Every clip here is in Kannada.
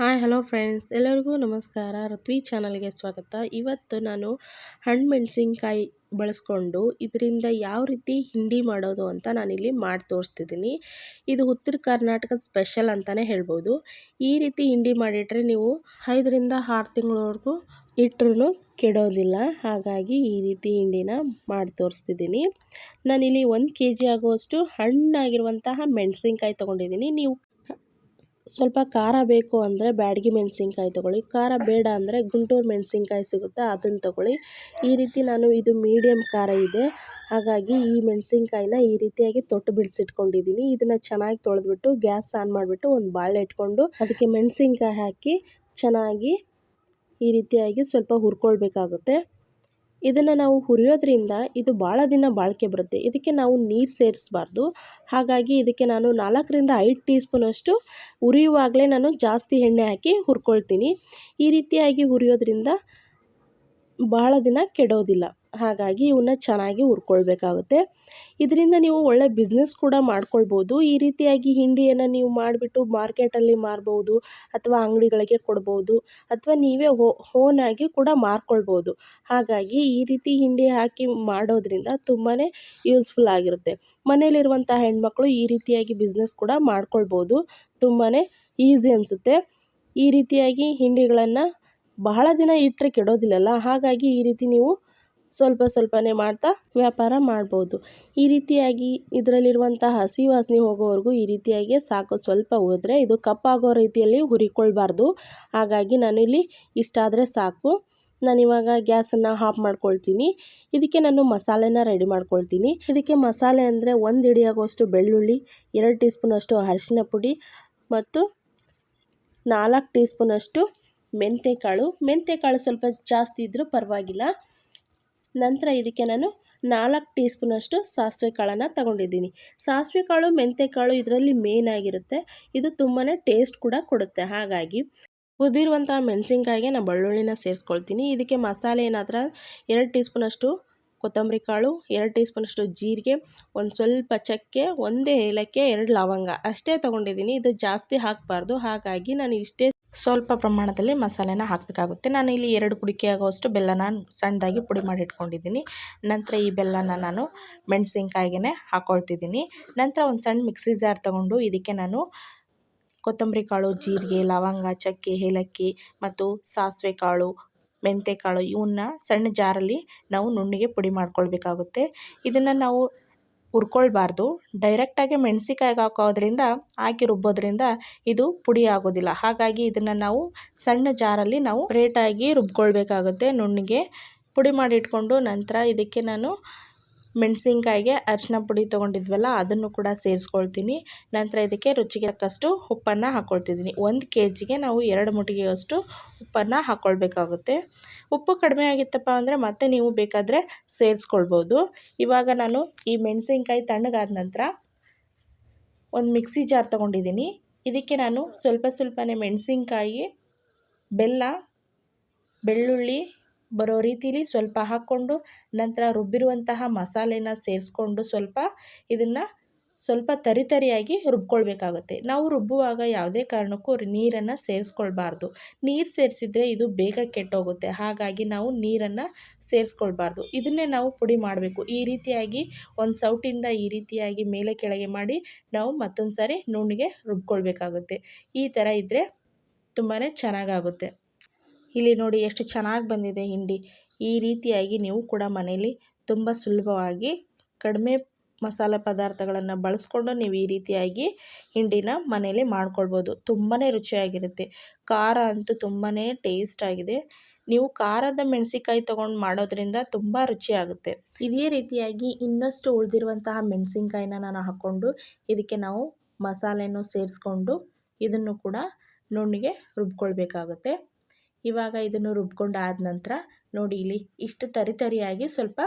Hi, hello friends. ಎಲ್ಲರಿಗೂ ನಮಸ್ಕಾರ. ಋತ್ವಿ ಚಾನಲ್ಗೆ ಸ್ವಾಗತ. ಇವತ್ತು ನಾನು ಹಣ್ಣು ಮೆಣಸಿನ್ಕಾಯಿ ಬಳಸ್ಕೊಂಡು ಇದರಿಂದ ಯಾವ ರೀತಿ ಹಿಂಡಿ ಮಾಡೋದು ಅಂತ ನಾನಿಲ್ಲಿ ಮಾಡಿ ತೋರಿಸ್ತಿದ್ದೀನಿ. ಇದು ಉತ್ತರ ಕರ್ನಾಟಕದ ಸ್ಪೆಷಲ್ ಅಂತಲೇ ಹೇಳ್ಬೋದು. ಈ ರೀತಿ ಹಿಂಡಿ ಮಾಡಿಟ್ರೆ ನೀವು ಐದರಿಂದ ಆರು ತಿಂಗಳವರೆಗೂ ಇಟ್ಟರೂ ಕೆಡೋದಿಲ್ಲ. ಹಾಗಾಗಿ ಈ ರೀತಿ ಹಿಂಡಿನ ಮಾಡಿ ತೋರಿಸ್ತಿದ್ದೀನಿ. ನಾನಿಲ್ಲಿ ಒಂದು ಕೆ ಜಿ ಆಗುವಷ್ಟು ಹಣ್ಣಾಗಿರುವಂತಹ ಮೆಣಸಿನ್ಕಾಯಿ ತೊಗೊಂಡಿದ್ದೀನಿ. ನೀವು ಸ್ವಲ್ಪ ಖಾರ ಬೇಕು ಅಂದರೆ ಬ್ಯಾಡಗಿ ಮೆಣಸಿನ್ಕಾಯಿ ತೊಗೊಳ್ಳಿ. ಖಾರ ಬೇಡ ಅಂದರೆ ಗುಂಟೂರು ಮೆಣಸಿನ್ಕಾಯಿ ಸಿಗುತ್ತೆ, ಅದನ್ನು ತೊಗೊಳ್ಳಿ. ಈ ರೀತಿ ನಾನು ಇದು ಮೀಡಿಯಮ್ ಖಾರ ಇದೆ. ಹಾಗಾಗಿ ಈ ಮೆಣಸಿನ್ಕಾಯಿನ ಈ ರೀತಿಯಾಗಿ ತೊಟ್ಟು ಬಿಡಿಸಿಟ್ಕೊಂಡಿದ್ದೀನಿ. ಇದನ್ನು ಚೆನ್ನಾಗಿ ತೊಳೆದ್ಬಿಟ್ಟು ಗ್ಯಾಸ್ ಆನ್ ಮಾಡಿಬಿಟ್ಟು ಒಂದು ಬಾಳೆ ಇಟ್ಕೊಂಡು ಅದಕ್ಕೆ ಮೆಣಸಿನ್ಕಾಯಿ ಹಾಕಿ ಚೆನ್ನಾಗಿ ಈ ರೀತಿಯಾಗಿ ಸ್ವಲ್ಪ ಹುರ್ಕೊಳ್ಬೇಕಾಗುತ್ತೆ. ಇದನ್ನು ನಾವು ಹುರಿಯೋದ್ರಿಂದ ಇದು ಭಾಳ ದಿನ ಬಾಳಿಕೆ ಬರುತ್ತೆ. ಇದಕ್ಕೆ ನಾವು ನೀರು ಸೇರಿಸ್ಬಾರ್ದು. ಹಾಗಾಗಿ ಇದಕ್ಕೆ ನಾನು ನಾಲ್ಕರಿಂದ ಐದು ಟೀ ಸ್ಪೂನಷ್ಟು ಹುರಿಯುವಾಗಲೇ ನಾನು ಜಾಸ್ತಿ ಎಣ್ಣೆ ಹಾಕಿ ಹುರ್ಕೊಳ್ತೀನಿ. ಈ ರೀತಿಯಾಗಿ ಹುರಿಯೋದ್ರಿಂದ ಭಾಳ ದಿನ ಕೆಡೋದಿಲ್ಲ. ಹಾಗಾಗಿ ಇವನ್ನ ಚೆನ್ನಾಗಿ ಹುರ್ಕೊಳ್ಬೇಕಾಗುತ್ತೆ. ಇದರಿಂದ ನೀವು ಒಳ್ಳೆ ಬಿಸ್ನೆಸ್ ಕೂಡ ಮಾಡ್ಕೊಳ್ಬೋದು. ಈ ರೀತಿಯಾಗಿ ಹಿಂಡಿಯನ್ನು ನೀವು ಮಾಡಿಬಿಟ್ಟು ಮಾರ್ಕೆಟಲ್ಲಿ ಮಾರ್ಬೋದು ಅಥವಾ ಅಂಗಡಿಗಳಿಗೆ ಕೊಡ್ಬೋದು ಅಥವಾ ನೀವೇ ಓನಾಗಿ ಕೂಡ ಮಾರ್ಕೊಳ್ಬೋದು. ಹಾಗಾಗಿ ಈ ರೀತಿ ಹಿಂಡಿ ಹಾಕಿ ಮಾಡೋದ್ರಿಂದ ತುಂಬಾ ಯೂಸ್ಫುಲ್ ಆಗಿರುತ್ತೆ. ಮನೇಲಿರುವಂಥ ಹೆಣ್ಮಕ್ಳು ಈ ರೀತಿಯಾಗಿ ಬಿಸ್ನೆಸ್ ಕೂಡ ಮಾಡ್ಕೊಳ್ಬೋದು. ತುಂಬಾ ಈಸಿ ಅನಿಸುತ್ತೆ. ಈ ರೀತಿಯಾಗಿ ಹಿಂಡಿಗಳನ್ನು ಬಹಳ ದಿನ ಇಟ್ಟರೆ ಕೆಡೋದಿಲ್ಲಲ್ಲ? ಹಾಗಾಗಿ ಈ ರೀತಿ ನೀವು ಸ್ವಲ್ಪ ಸ್ವಲ್ಪನೇ ಮಾಡ್ತಾ ವ್ಯಾಪಾರ ಮಾಡ್ಬೋದು. ಈ ರೀತಿಯಾಗಿ ಇದರಲ್ಲಿರುವಂಥ ಹಸಿ ವಾಸನೆ ಹೋಗೋವರೆಗೂ ಈ ರೀತಿಯಾಗಿ ಸಾಕು. ಸ್ವಲ್ಪ ಹೋದರೆ ಇದು ಕಪ್ಪಾಗೋ ರೀತಿಯಲ್ಲಿ ಹುರಿಕೊಳ್ಬಾರ್ದು. ಹಾಗಾಗಿ ನಾನಿಲ್ಲಿ ಇಷ್ಟಾದರೆ ಸಾಕು. ನಾನಿವಾಗ ಗ್ಯಾಸನ್ನು ಆಫ್ ಮಾಡ್ಕೊಳ್ತೀನಿ. ಇದಕ್ಕೆ ನಾನು ಮಸಾಲೆನ ರೆಡಿ ಮಾಡ್ಕೊಳ್ತೀನಿ. ಇದಕ್ಕೆ ಮಸಾಲೆ ಅಂದರೆ ಒಂದು ಹಿಡಿಯಾಗುವಷ್ಟು ಬೆಳ್ಳುಳ್ಳಿ, ಎರಡು ಟೀ ಸ್ಪೂನಷ್ಟು ಅರಿಶಿನ ಪುಡಿ ಮತ್ತು ನಾಲ್ಕು ಟೀ ಸ್ಪೂನಷ್ಟು ಮೆಂತ್ಯಕಾಳು. ಮೆಂತ್ಯಕಾಳು ಸ್ವಲ್ಪ ಜಾಸ್ತಿ ಇದ್ದರೂ ಪರವಾಗಿಲ್ಲ. ನಂತರ ಇದಕ್ಕೆ ನಾನು ನಾಲ್ಕು ಟೀ ಸ್ಪೂನಷ್ಟು ಸಾಸಿವೆ ಕಾಳನ್ನು ತಗೊಂಡಿದ್ದೀನಿ. ಸಾಸಿವೆ ಕಾಳು ಮೆಂತ್ಯಕಾಳು ಇದರಲ್ಲಿ ಮೇನ್ ಆಗಿರುತ್ತೆ. ಇದು ತುಂಬಾ ಟೇಸ್ಟ್ ಕೂಡ ಕೊಡುತ್ತೆ. ಹಾಗಾಗಿ ಕುದಿರುವಂಥ ಮೆಣಸಿನ್ಕಾಯಿಗೆ ನಾನು ಬೆಳ್ಳುಳ್ಳಿನ ಸೇರಿಸ್ಕೊಳ್ತೀನಿ. ಇದಕ್ಕೆ ಮಸಾಲೆ ಏನಾದ್ರೆ ಎರಡು ಟೀ ಸ್ಪೂನಷ್ಟು ಕೊತ್ತಂಬರಿ ಕಾಳು, ಎರಡು ಟೀ ಸ್ಪೂನಷ್ಟು ಜೀರಿಗೆ, ಒಂದು ಸ್ವಲ್ಪ ಚಕ್ಕೆ, ಒಂದೇ ಏಲಕ್ಕಿ, ಎರಡು ಲವಂಗ ಅಷ್ಟೇ ತೊಗೊಂಡಿದ್ದೀನಿ. ಇದು ಜಾಸ್ತಿ ಹಾಕಬಾರ್ದು. ಹಾಗಾಗಿ ನಾನು ಇಷ್ಟೇ ಸ್ವಲ್ಪ ಪ್ರಮಾಣದಲ್ಲಿ ಮಸಾಲೆನ ಹಾಕಬೇಕಾಗುತ್ತೆ. ನಾನು ಇಲ್ಲಿ ಎರಡು ಕುಡಿಕೆ ಆಗೋವಷ್ಟು ಬೆಲ್ಲನ ಸಣ್ಣದಾಗಿ ಪುಡಿ ಮಾಡಿ ಇಟ್ಕೊಂಡಿದ್ದೀನಿ. ನಂತರ ಈ ಬೆಲ್ಲನ ನಾನು ಮೆಣಸಿನ್ಕಾಯಿಗೆ ಹಾಕ್ಕೊಳ್ತಿದ್ದೀನಿ ನಂತರ ಒಂದು ಸಣ್ಣ ಮಿಕ್ಸಿ ಜಾರ್ ತೊಗೊಂಡು ಇದಕ್ಕೆ ನಾನು ಕೊತ್ತಂಬರಿ ಕಾಳು, ಜೀರಿಗೆ, ಲವಂಗ, ಚಕ್ಕೆ, ಏಲಕ್ಕಿ ಮತ್ತು ಸಾಸಿವೆ ಕಾಳು ಮೆಂತ್ಯಕಾಳು ಇವನ್ನ ಸಣ್ಣ ಜಾರಲ್ಲಿ ನಾವು ನುಣ್ಣಿಗೆ ಪುಡಿ ಮಾಡ್ಕೊಳ್ಬೇಕಾಗುತ್ತೆ. ಇದನ್ನು ನಾವು ಹುರ್ಕೊಳ್ಬಾರ್ದು. ಡೈರೆಕ್ಟಾಗಿ ಮೆಣಸಿಕಾಯಿಗೆ ಹಾಕೋದ್ರಿಂದ ಹಾಕಿ ರುಬ್ಬೋದ್ರಿಂದ ಇದು ಪುಡಿ ಆಗೋದಿಲ್ಲ ಹಾಗಾಗಿ ಇದನ್ನು ನಾವು ಸಣ್ಣ ಜಾರಲ್ಲಿ ನಾವು ರೇಟಾಗಿ ರುಬ್ಕೊಳ್ಬೇಕಾಗುತ್ತೆ ನುಣ್ಣಗೆ. ಪುಡಿ ಮಾಡಿ ಇಟ್ಕೊಂಡು ನಂತರ ಇದಕ್ಕೆ ನಾನು ಮೆಣಸಿನ್ಕಾಯಿಗೆ ಅರಿಶಿನ ಪುಡಿ ತೊಗೊಂಡಿದ್ವಲ್ಲ, ಅದನ್ನು ಕೂಡ ಸೇರಿಸ್ಕೊಳ್ತೀನಿ. ನಂತರ ಇದಕ್ಕೆ ರುಚಿಗೆ ತಕ್ಕಷ್ಟು ಉಪ್ಪನ್ನು ಹಾಕ್ಕೊಳ್ತಿದ್ದೀನಿ ಒಂದು ಕೆ ಜಿಗೆ ನಾವು ಎರಡು ಮುಟಿಗೆಯಷ್ಟು ಉಪ್ಪನ್ನು ಹಾಕ್ಕೊಳ್ಬೇಕಾಗುತ್ತೆ ಉಪ್ಪು ಕಡಿಮೆ ಆಗಿತ್ತಪ್ಪ ಅಂದರೆ ಮತ್ತೆ ನೀವು ಬೇಕಾದರೆ ಸೇರಿಸ್ಕೊಳ್ಬೋದು. ಇವಾಗ ನಾನು ಈ ಮೆಣಸಿನ್ಕಾಯಿ ತಣ್ಣಗಾದ ನಂತರ ಒಂದು ಮಿಕ್ಸಿ ಜಾರ್ ತೊಗೊಂಡಿದ್ದೀನಿ. ಇದಕ್ಕೆ ನಾನು ಸ್ವಲ್ಪ ಸ್ವಲ್ಪನೇ ಮೆಣಸಿನ್ಕಾಯಿ, ಬೆಲ್ಲ, ಬೆಳ್ಳುಳ್ಳಿ ಬರೋ ರೀತಿಲಿ ಸ್ವಲ್ಪ ಹಾಕ್ಕೊಂಡು ನಂತರ ರುಬ್ಬಿರುವಂತಹ ಮಸಾಲೆನ ಸೇರಿಸ್ಕೊಂಡು ಸ್ವಲ್ಪ ಇದನ್ನು ಸ್ವಲ್ಪ ತರಿತರಿಯಾಗಿ ರುಬ್ಕೊಳ್ಬೇಕಾಗುತ್ತೆ. ನಾವು ರುಬ್ಬುವಾಗ ಯಾವುದೇ ಕಾರಣಕ್ಕೂ ನೀರನ್ನು ಸೇರಿಸ್ಕೊಳ್ಬಾರ್ದು. ನೀರು ಸೇರಿಸಿದ್ರೆ ಇದು ಬೇಗ ಕೆಟ್ಟೋಗುತ್ತೆ. ಹಾಗಾಗಿ ನಾವು ನೀರನ್ನು ಸೇರಿಸ್ಕೊಳ್ಬಾರ್ದು. ಇದನ್ನೇ ನಾವು ಪುಡಿ ಮಾಡಬೇಕು. ಈ ರೀತಿಯಾಗಿ ಒಂದು ಸೌಟಿಂದ ಈ ರೀತಿಯಾಗಿ ಮೇಲೆ ಕೆಳಗೆ ಮಾಡಿ ನಾವು ಮತ್ತೊಂದು ಸಾರಿ ನುಣ್ಣಿಗೆ ರುಬ್ಕೊಳ್ಬೇಕಾಗುತ್ತೆ. ಈ ಥರ ಇದ್ದರೆ ತುಂಬಾ ಚೆನ್ನಾಗಾಗುತ್ತೆ. ಇಲ್ಲಿ ನೋಡಿ ಎಷ್ಟು ಚೆನ್ನಾಗಿ ಬಂದಿದೆ ಹಿಂಡಿ. ಈ ರೀತಿಯಾಗಿ ನೀವು ಕೂಡ ಮನೇಲಿ ತುಂಬ ಸುಲಭವಾಗಿ ಕಡಿಮೆ ಮಸಾಲೆ ಪದಾರ್ಥಗಳನ್ನು ಬಳಸ್ಕೊಂಡು ನೀವು ಈ ರೀತಿಯಾಗಿ ಹಿಂಡಿನ ಮನೇಲಿ ಮಾಡ್ಕೊಳ್ಬೋದು. ತುಂಬಾ ರುಚಿಯಾಗಿರುತ್ತೆ. ಖಾರ ಅಂತೂ ತುಂಬಾ ಟೇಸ್ಟಾಗಿದೆ ನೀವು ಖಾರದ ಮೆಣಸಿಕಾಯಿ ತೊಗೊಂಡು ಮಾಡೋದ್ರಿಂದ ತುಂಬ ರುಚಿಯಾಗುತ್ತೆ ಇದೇ ರೀತಿಯಾಗಿ ಇನ್ನಷ್ಟು ಉಳಿದಿರುವಂತಹ ಮೆಣಸಿನ್ಕಾಯಿನ ನಾನು ಹಾಕ್ಕೊಂಡು ಇದಕ್ಕೆ ನಾವು ಮಸಾಲೆಯನ್ನು ಸೇರಿಸ್ಕೊಂಡು ಇದನ್ನು ಕೂಡ ನುಣ್ಣಿಗೆ ರುಬ್ಕೊಳ್ಬೇಕಾಗುತ್ತೆ. ಇವಾಗ ಇದನ್ನು ರುಬ್ಕೊಂಡಾದ ನಂತರ ನೋಡಿ ಇಲ್ಲಿ ಇಷ್ಟು ತರಿ ತರಿಯಾಗಿ ಸ್ವಲ್ಪ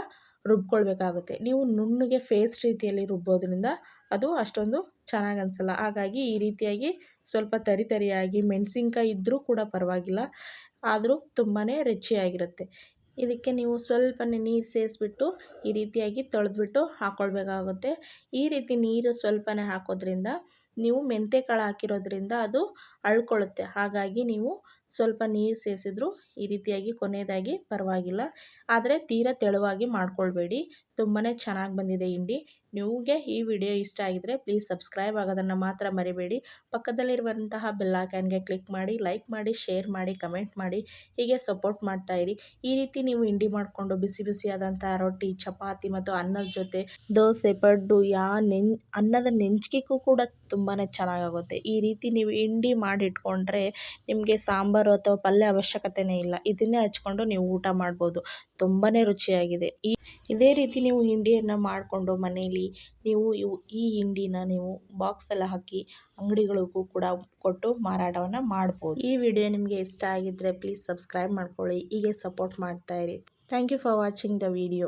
ರುಬ್ಕೊಳ್ಬೇಕಾಗುತ್ತೆ. ನೀವು ನುಣ್ಣಗೆ ಫೇಸ್ಟ್ ರೀತಿಯಲ್ಲಿ ರುಬ್ಬೋದ್ರಿಂದ ಅದು ಅಷ್ಟೊಂದು ಚೆನ್ನಾಗಿ ಅನಿಸಲ್ಲ. ಹಾಗಾಗಿ ಈ ರೀತಿಯಾಗಿ ಸ್ವಲ್ಪ ತರಿ ತರಿಯಾಗಿ ಮೆಣಸಿನ್ಕಾಯಿ ಇದ್ದರೂ ಕೂಡ ಪರವಾಗಿಲ್ಲ, ಆದರೂ ತುಂಬಾ ರುಚಿಯಾಗಿರುತ್ತೆ. ಇದಕ್ಕೆ ನೀವು ಸ್ವಲ್ಪನೇ ನೀರು ಸೇರಿಸ್ಬಿಟ್ಟು ಈ ರೀತಿಯಾಗಿ ತೊಳೆದ್ಬಿಟ್ಟು ಹಾಕ್ಕೊಳ್ಬೇಕಾಗುತ್ತೆ ಈ ರೀತಿ ನೀರು ಸ್ವಲ್ಪನೇ ಹಾಕೋದ್ರಿಂದ ನೀವು ಮೆಂತ್ಯ ಕಾಳು ಹಾಕಿರೋದ್ರಿಂದ ಅದು ಅಳ್ಕೊಳ್ಳುತ್ತೆ. ಹಾಗಾಗಿ ನೀವು ಸ್ವಲ್ಪ ನೀರು ಸೇರಿಸಿದ್ರು ಈ ರೀತಿಯಾಗಿ ಕೊನೆಯದಾಗಿ ಪರವಾಗಿಲ್ಲ. ಆದರೆ ತೀರಾ ತೆಳುವಾಗಿ ಮಾಡ್ಕೊಳ್ಬೇಡಿ. ತುಂಬಾ ಚೆನ್ನಾಗಿ ಬಂದಿದೆ ಹಿಂಡಿ. ನಿಮಗೆ ಈ ವಿಡಿಯೋ ಇಷ್ಟ ಆಗಿದರೆ ಪ್ಲೀಸ್ ಸಬ್ಸ್ಕ್ರೈಬ್ ಆಗೋದನ್ನು ಮಾತ್ರ ಮರಿಬೇಡಿ. ಪಕ್ಕದಲ್ಲಿರುವಂತಹ ಬೆಲ್ಲಾಕ್ಯಾನ್ಗೆ ಕ್ಲಿಕ್ ಮಾಡಿ, ಲೈಕ್ ಮಾಡಿ, ಶೇರ್ ಮಾಡಿ, ಕಮೆಂಟ್ ಮಾಡಿ. ಹೀಗೆ ಸಪೋರ್ಟ್ ಮಾಡ್ತಾಯಿರಿ ಈ ರೀತಿ ನೀವು ಹಿಂಡಿ ಮಾಡಿಕೊಂಡು ಬಿಸಿ ಬಿಸಿಯಾದಂಥ ರೊಟ್ಟಿ, ಚಪಾತಿ ಮತ್ತು ಅನ್ನದ ಜೊತೆ ದೋಸೆ, ಪಡ್ಡು, ಯಾ ನೆನ್, ಅನ್ನದ ನೆಂಚಿಕೆಗೂ ಕೂಡ ತುಂಬಾ ಚೆನ್ನಾಗಾಗುತ್ತೆ. ಈ ರೀತಿ ನೀವು ಹಿಂಡಿ ಮಾಡಿ ಇಟ್ಕೊಂಡ್ರೆ ನಿಮಗೆ ಸಾಂಬಾರು ಅಥವಾ ಪಲ್ಯ ಅವಶ್ಯಕತೆಯೇ ಇಲ್ಲ. ಇದನ್ನೇ ಹಚ್ಕೊಂಡು ನೀವು ಊಟ ಮಾಡ್ಬೋದು. ತುಂಬಾ ರುಚಿಯಾಗಿದೆ. ಈ, ಇದೇ ರೀತಿ ನೀವು ಹಿಂಡಿಯನ್ನು ಮಾಡಿಕೊಂಡು ಮನೆಯಲ್ಲಿ ನೀವು ಈ ಹಿಂಡಿನ ನೀವು ಬಾಕ್ಸಲ್ಲಿ ಹಾಕಿ ಅಂಗಡಿಗಳಿಗೂ ಕೂಡ ಕೊಟ್ಟು ಮಾರಾಟವನ್ನು ಮಾಡ್ಬೋದು. ಈ ವಿಡಿಯೋ ನಿಮಗೆ ಇಷ್ಟ ಆಗಿದ್ದರೆ ಪ್ಲೀಸ್ ಸಬ್ಸ್ಕ್ರೈಬ್ ಮಾಡ್ಕೊಳ್ಳಿ. ಹೀಗೆ support ಮಾಡ್ತಾಯಿರಿ thank you for watching the video.